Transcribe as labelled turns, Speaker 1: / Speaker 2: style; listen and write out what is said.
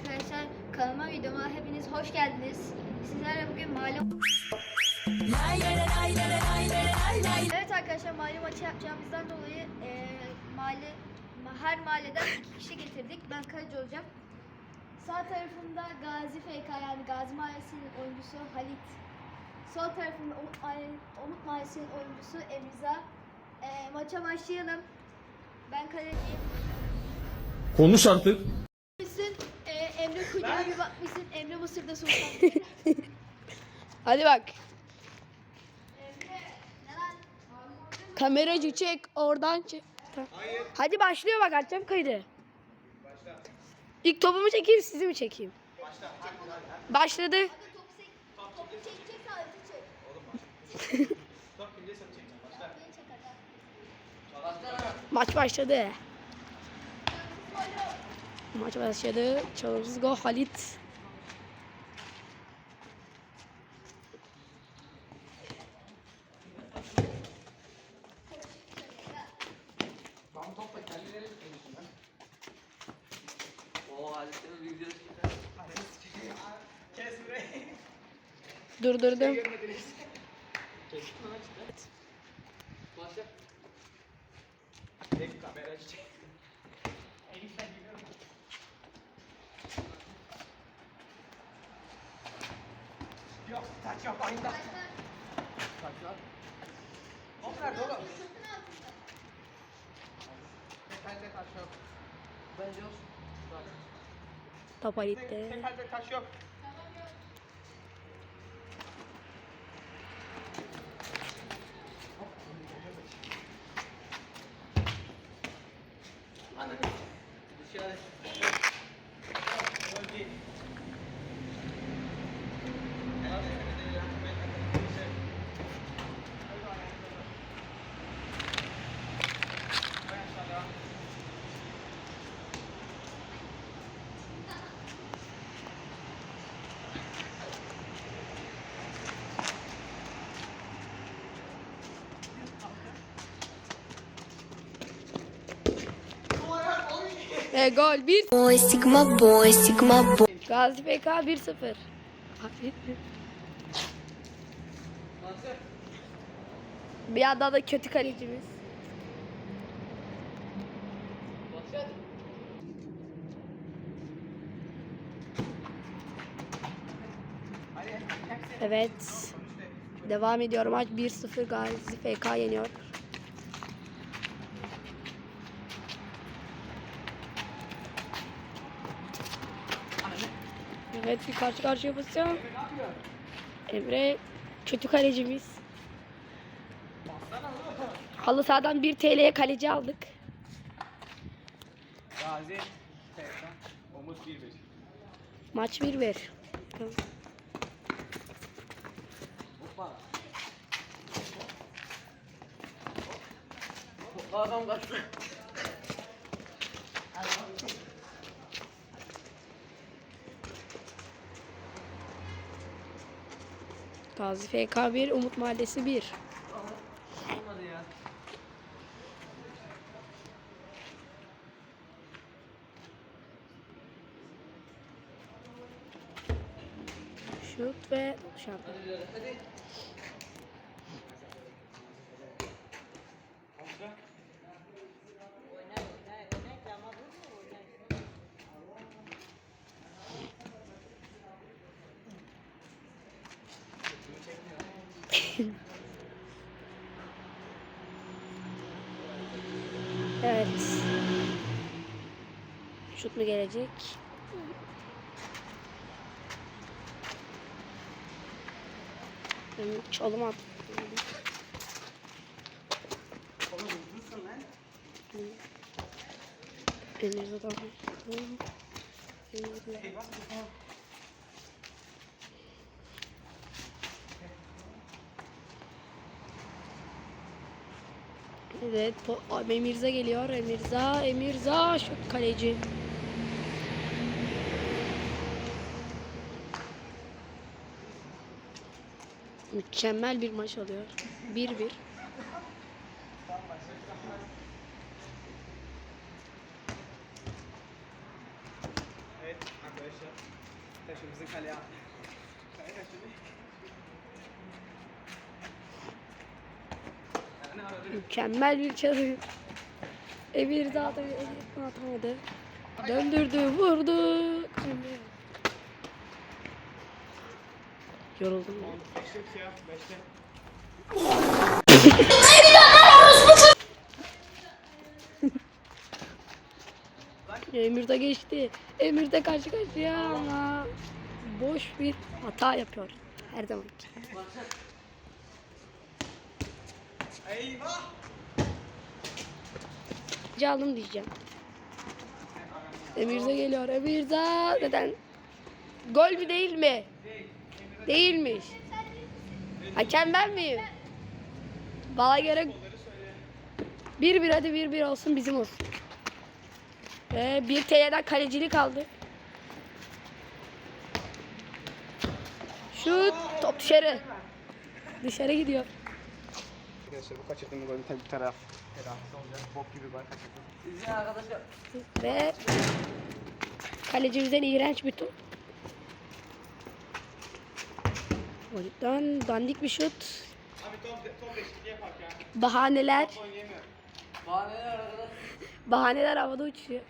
Speaker 1: arkadaşlar. Kanalıma videoma hepiniz hoş geldiniz. Sizlerle bugün malum... Evet arkadaşlar mahalle maçı yapacağımızdan dolayı eee mahalle ma- her mahalleden iki kişi getirdik. Ben kaleci olacağım. Sağ tarafımda Gazi FK yani Gazi Mahallesi'nin oyuncusu Halit. Sol tarafımda Umut, Mahalle- Umut Mahallesi'nin oyuncusu Emiza. Eee maça başlayalım. Ben kaleciyim.
Speaker 2: Konuş artık.
Speaker 1: Emre Kuyu'ya bir bakmışsın, Emre Mısır'da sultan.
Speaker 3: Hadi bak. Kameracı çek oradan çek. Tamam. Hadi başlıyor bak açacağım kaydı. İlk topumu çekeyim sizi mi çekeyim? Başladı.
Speaker 1: Çek hadi.
Speaker 3: Maç başladı. Maç başladı. Çalımsız gol Halit. Durdurdum.
Speaker 4: Yok, yok, oyunda. Top nerede oğlum? Bence taş yok. Bence olsun.
Speaker 3: Top Halit'te.
Speaker 4: Tepelde taş yok. Dışarı. Gol değil.
Speaker 3: E, gol 1.
Speaker 5: Boy, Sigma boy, Sigma boy.
Speaker 3: Gazi PK 1-0. Bir yandan da kötü kalecimiz. Evet. Devam ediyor maç 1-0 Gazi FK yeniyor. Evet bir karşı karşıya pozisyon. Emre kötü kalecimiz. Halı sahadan 1 TL'ye kaleci aldık.
Speaker 4: Gazi. Umut 1-1.
Speaker 3: Maç 1-1.
Speaker 4: Hoppa. Hoppa adam kaçtı.
Speaker 3: Gazi FK 1, Umut Mahallesi 1.
Speaker 4: Olmadı ya.
Speaker 3: Şut ve şampiyon.
Speaker 4: Hadi.
Speaker 3: Evet. Şut mu gelecek? Ben Çalım at.
Speaker 4: Oğlum hızlısın lan.
Speaker 3: Emir adam.
Speaker 4: Eyvah.
Speaker 3: Evet, Emirza geliyor. Emirza, Emirza, şut kaleci. Mükemmel bir maç oluyor. 1-1.
Speaker 4: Evet. Arkadaşlar. Taşımızı kaleye at. Kaleye kaç
Speaker 3: Mükemmel bir çalım. Emir da atamadı. Döndürdü, vurdu. Yoruldum ben. Emir de geçti. Emir de karşı karşıya ama boş bir hata yapıyor. Her zaman.
Speaker 4: Eyvah!
Speaker 3: Aldım diyeceğim. Emir de geliyor. Emir de neden? Gol mü değil mi? Değilmiş. Hakem ben miyim? Bana göre 1-1 hadi 1-1 olsun bizim olsun. Ve 1 TL'den kalecilik aldı. Şut top dışarı. Dışarı gidiyor.
Speaker 4: Arkadaşlar bu kaçırdığım golün tabii bir taraf. Telafisi olacak. Bok gibi gol kaçırdım. İzleyin arkadaşlar.
Speaker 3: Ve kalecimizden iğrenç bir top. Golden dandik bir şut.
Speaker 4: Abi top, top eşitliği yapak ya.
Speaker 3: Bahaneler.
Speaker 4: Oynayamıyor.
Speaker 3: Bahaneler havada uçuyor.